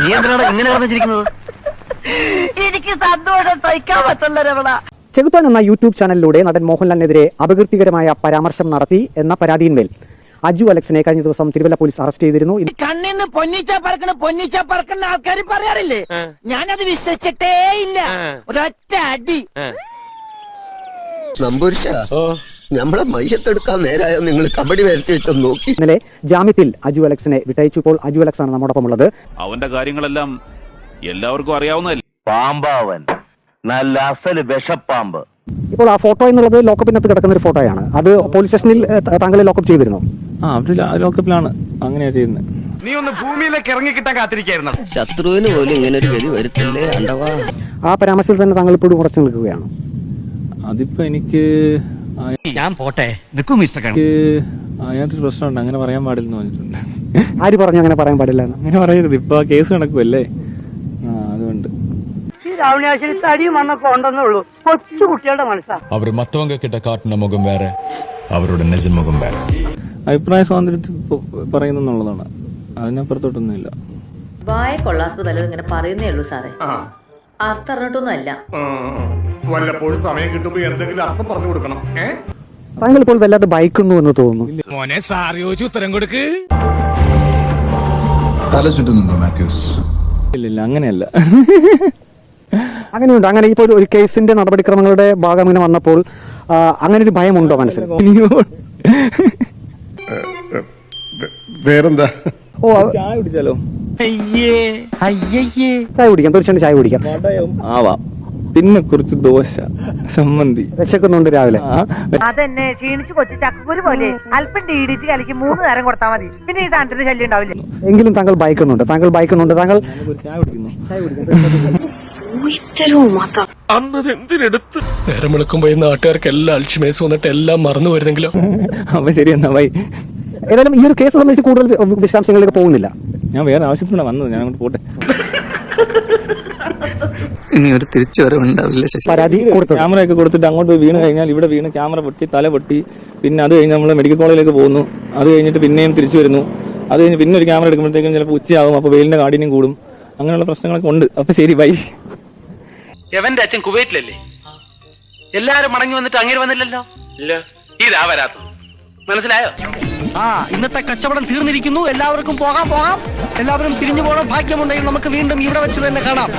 നീ എന്തിനാണ് ഇങ്ങനെ പറഞ്ഞിരിക്കുന്നത് എനിക്ക് സന്തോഷം സഹിക്കാൻ പറ്റുന്ന രമണ. ചെകുത്താൻ എന്ന യൂട്യൂബ് ചാനലിലൂടെ നടൻ മോഹൻലാലിനെതിരെ അപകീർത്തികരമായ പരാമർശം നടത്തി എന്ന പരാതിയിന്മേൽ അജു അലക്സിനെ കഴിഞ്ഞ ദിവസം തിരുവല്ല പോലീസ് അറസ്റ്റ് ചെയ്തിരുന്നു. കണ്ണിന്ന് പൊന്നിച്ച പറക്കണ പൊന്നിച്ച പറക്കുന്ന ആൾക്കാർ പറയാറില്ലേ? ഞാനത് വിശ്വസിച്ചിട്ടേ ഇല്ല ഒരൊറ്റ അടി. നമ്പൂരിശ നമ്മളെ മയ്യത്തെടുക്കാൻ നേരായ നിങ്ങൾ കബഡി വരുത്തി വെച്ചൊന്ന് നോക്കി. ഇന്നലെ ജാമ്യത്തിൽ അജു അലക്സിനെ വിട്ടയച്ചപ്പോൾ അജു അലക്സ് ആണ് നമ്മോടൊപ്പം ഉള്ളത് അവന്റെ കാര്യങ്ങളെല്ലാം എല്ലാവർക്കും അറിയാവുന്നതല്ലേ? പാമ്പാവൻ. നല്ല അസൽ വിഷപ്പാമ്പ്. ഇപ്പോൾ ആ ഫോട്ടോ എന്നുള്ളത് ലോക്കപ്പിനകത്ത് കിടക്കുന്ന ഒരു ഫോട്ടോയാണ്. അത് പോലീസ് സ്റ്റേഷനിൽ താങ്കളെ ലോക്കപ്പ് ചെയ്തിരുന്നു? ആ അവർ ലോക്കപ്പിലാണ് അങ്ങനെയാ ചെയ്യുന്നത്. നീ ഒന്ന് ഭൂമിയിലേക്ക് ഇറങ്ങി കിട്ടാൻ കാത്തിരിക്കായിരുന്നു? ശത്രുവിന് പോലും ഇങ്ങനെ ഒരു ഗതി വരുത്തില്ലേ അണ്ടവാ? ആ പരാമർശത്തിൽ തന്നെ താങ്കൾ ഇപ്പോഴും ഉറച്ചു നിൽക്കുകയാണ്. അതിപ്പോ എനിക്ക് ഞാൻ പോട്ടെ. നിൽക്കൂ മിസ്റ്റർ അതിനകത്തൊരു പ്രശ്നമുണ്ട്. അങ്ങനെ പറയാൻ പാടില്ലെന്ന് പറഞ്ഞിട്ടുണ്ട്. ആര് പറഞ്ഞു അങ്ങനെ പറയാൻ പാടില്ല അങ്ങനെ പറയരുത്. ഇപ്പൊ കേസ് നടക്കുമല്ലേ ആ അതുകൊണ്ട്. രാവണാശിനി തടിയും മണ്ണൊക്കെ ഉണ്ടെന്നേ ഉള്ളൂ. കൊച്ചു കുട്ടികളുടെ മനസ്സാണ് അവർ മത്തവങ്ക കിട്ട കാട്ടിന മുഖം വേറെ അവരുടെ നിജമുഖം വേറെ. അഭിപ്രായ സ്വാതന്ത്ര്യത്തിൽ പറയുന്നുള്ളതാണ്. അതിനപ്പുറത്തോട്ടൊന്നുമില്ല. വായ കൊള്ളാത്തതല്ല ഇങ്ങനെ പറയുന്നേ ഉള്ളൂ സാറേ. അർത്ഥം അറിഞ്ഞിട്ടൊന്നുമല്ല വല്ലപ്പോഴും സമയം കിട്ടുമ്പോ എന്തെങ്കിലും അർത്ഥം പറഞ്ഞു കൊടുക്കണം. ഏ? താങ്കൾ ഇപ്പോൾ വല്ലാതെ ബൈക്കുന്നു എന്ന് തോന്നുന്നു. മോനെ സാർ ചോദിച്ചു ഉത്തരം കൊടുക്ക്. തല ചുറ്റുന്നുണ്ടോ മാത്യൂസ്? ഇല്ലില്ല അങ്ങനെയല്ല. അങ്ങനെയുണ്ട്. അങ്ങനെ ഇപ്പോൾ ഒരു കേസിന്റെ നടപടിക്രമങ്ങളുടെ ഭാഗം ഇങ്ങനെ വന്നപ്പോൾ അങ്ങനെ ഒരു ഭയമുണ്ടോ മനസ്സിൽ? വേറെന്താ? ഓ ചായ കുടിച്ചാലോ? ചായ കുടിക്കാം തീർച്ചയായിട്ടും ചായ കുടിക്കാം. ആവാ. പിന്നെ കുറച്ച് ദോശ സമ്മന്തി വിശക്കുന്നുണ്ട് രാവിലെ. അതന്നെ ക്ഷീണിച്ച് കൊച്ചു ചക്കക്കുരു പോലെ. അല്പം ഡീഡിച്ച് കലക്കി മൂന്ന് നേരം കൊടുത്താൽ മതി. പിന്നെ ഈ സാധനത്തിന് ശല്യം ഉണ്ടാവില്ല. എങ്കിലും താങ്കൾ ബൈക്കുന്നുണ്ട്. താങ്കൾ ബൈക്കുന്നുണ്ട്. താങ്കൾ നേരം വിളിക്കുമ്പോ ഈ നാട്ടുകാർക്ക് എല്ലാം അൽഷിമേസ് വന്നിട്ട് എല്ലാം മറന്നു വരുന്നെങ്കിലോ അപ്പൊ ശരി എന്നാ ബൈ. ഏതായാലും ഈ ഒരു കേസ് സംബന്ധിച്ച് കൂടുതൽ വിശദാംശങ്ങളിലേക്ക് പോകുന്നില്ല. ഞാൻ വേറെ ആവശ്യത്തിനാണ് വന്നത്. ഞാൻ അങ്ങോട്ട് പോട്ടെ. ഇനി ഒരു തിരിച്ചു വരവുണ്ടാവില്ല ശശി. പരാതി ക്യാമറ ഒക്കെ കൊടുത്തിട്ട് അങ്ങോട്ട് വീണ് കഴിഞ്ഞാൽ ഇവിടെ വീണ് ക്യാമറ പൊട്ടി തല പൊട്ടി. പിന്നെ അത് കഴിഞ്ഞ് നമ്മൾ മെഡിക്കൽ കോളേജിലേക്ക് പോകുന്നു. അത് കഴിഞ്ഞിട്ട് പിന്നെയും തിരിച്ചു വരുന്നു. അത് കഴിഞ്ഞ് പിന്നെ ഒരു ക്യാമറ എടുക്കുമ്പോഴത്തേക്കും ചിലപ്പോൾ ഉച്ചയാകും. അപ്പോൾ വെയിലിന്റെ കാഠിന്യം കൂടും. അങ്ങനെയുള്ള പ്രശ്നങ്ങളൊക്കെ ഉണ്ട്. അപ്പൊ ശരി ബൈ എവന്റെ അച്ഛൻ കുവൈറ്റിലല്ലേ? എല്ലാരും മടങ്ങി വന്നിട്ട് അങ്ങനെ വന്നില്ലല്ലോ? ഇല്ല. ഇതാ വരാത്തത്. മനസ്സിലായോ? ആ ഇന്നത്തെ കച്ചവടം തീർന്നിരിക്കുന്നു. എല്ലാവർക്കും പോകാം പോകാം. എല്ലാവരും പിരിഞ്ഞു പോകണം. ഭാഗ്യമുണ്ടെങ്കിൽ നമുക്ക് വീണ്ടും ഇവിടെ വെച്ച് തന്നെ കാണാം.